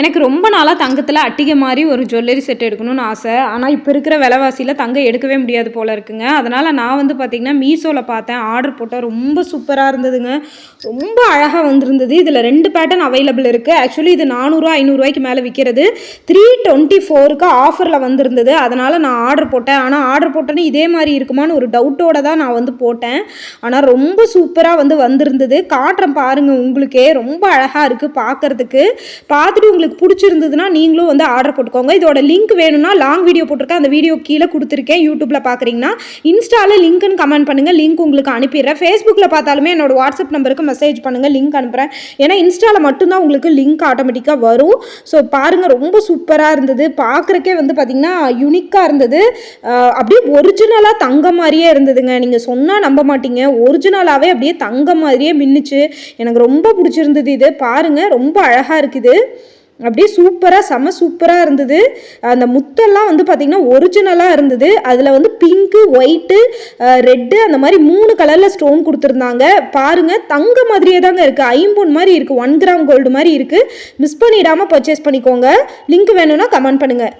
எனக்கு ரொம்ப நாளாக தங்கத்தில் அட்டிகை மாதிரி ஒரு ஜுவல்லரி செட் எடுக்கணும்னு ஆசை. ஆனால் இப்போ இருக்கிற விலைவாசியில் தங்கம் எடுக்கவே முடியாது போல் இருக்குங்க. அதனால் நான் வந்து பார்த்திங்கன்னா மீஷோவில் பார்த்தேன். ஆர்டர் போட்டால் ரொம்ப சூப்பராக இருந்ததுங்க. ரொம்ப அழகாக வந்திருந்தது. இதில் ரெண்டு பேட்டர்ன் அவைலபிள் இருக்குது ஆக்சுவலி இது நானூறுரூவா ஐநூறுரூவாய்க்கு மேலே விற்கிறது த்ரீ டுவெண்ட்டி ஃபோருக்கு ஆஃபரில் வந்திருந்தது. அதனால் நான் ஆர்டர் போட்டேன். ஆனால் ஆர்டர் போட்டேன்னு இதே மாதிரி இருக்குமான்னு ஒரு டவுட்டோட தான் நான் வந்து போட்டேன். ஆனால் ரொம்ப சூப்பராக வந்து வந்திருந்தது. காட்டுறேன் பாருங்கள் உங்களுக்கே. ரொம்ப அழகாக இருக்குது பார்க்குறதுக்கு பார்த்துட்டு உங்களுக்கு பிடிச்சிருந்ததுன்னா நீங்களும் வந்து ஆர்டர் போட்டுக்கோங்க. இதோட லிங்க் வேணும்னா லாங் வீடியோ போட்டிருக்கேன் அந்த வீடியோ கீழே கொடுத்துருக்கேன். யூடியூப்பில் பார்க்குறீங்கன்னா இன்ஸ்டாவில் லிங்க்னு கமெண்ட் பண்ணுங்கள் லிங்க் உங்களுக்கு அனுப்பிடுறேன். ஃபேஸ்புக்கில் பார்த்தாலுமே என்னோட வாட்ஸ்அப் நம்பருக்கு மெசேஜ் பண்ணுங்கள் லிங்க் அனுப்புகிறேன் ஏன்னா இன்ஸ்டாவில் மட்டும்தான் உங்களுக்கு லிங்க் ஆட்டோமேட்டிக்காக வரும். ஸோ பாருங்கள் ரொம்ப சூப்பராக இருந்தது. பார்க்குறக்கே வந்து பார்த்திங்கன்னா யூனிக்காக இருந்தது. அப்படியே ஒரிஜினலாக தங்க மாதிரியே இருந்ததுங்க. நீங்கள் சொன்னால் நம்ப மாட்டீங்க. ஒரிஜினலாகவே அப்படியே தங்க மாதிரியே மின்னுச்சு. எனக்கு ரொம்ப பிடிச்சிருந்தது இது. பாருங்கள் ரொம்ப அழகாக இருக்குது. அப்படியே சூப்பராக செம சூப்பராக இருந்தது. அந்த முத்தெல்லாம் வந்து பார்த்திங்கன்னா ஒரிஜினலாக இருந்தது. அதில் வந்து பிங்க்கு ஒயிட்டு ரெட்டு அந்த மாதிரி மூணு கலரில் ஸ்டோன் கொடுத்துருந்தாங்க. பாருங்கள் தங்க மாதிரியே தாங்க இருக்குது ஐம்பொன் மாதிரி இருக்குது ஒன் கிராம் கோல்டு மாதிரி இருக்குது மிஸ் பண்ணிடாமல் பர்ச்சேஸ் பண்ணிக்கோங்க. லிங்க் வேணும்னா கமெண்ட் பண்ணுங்கள்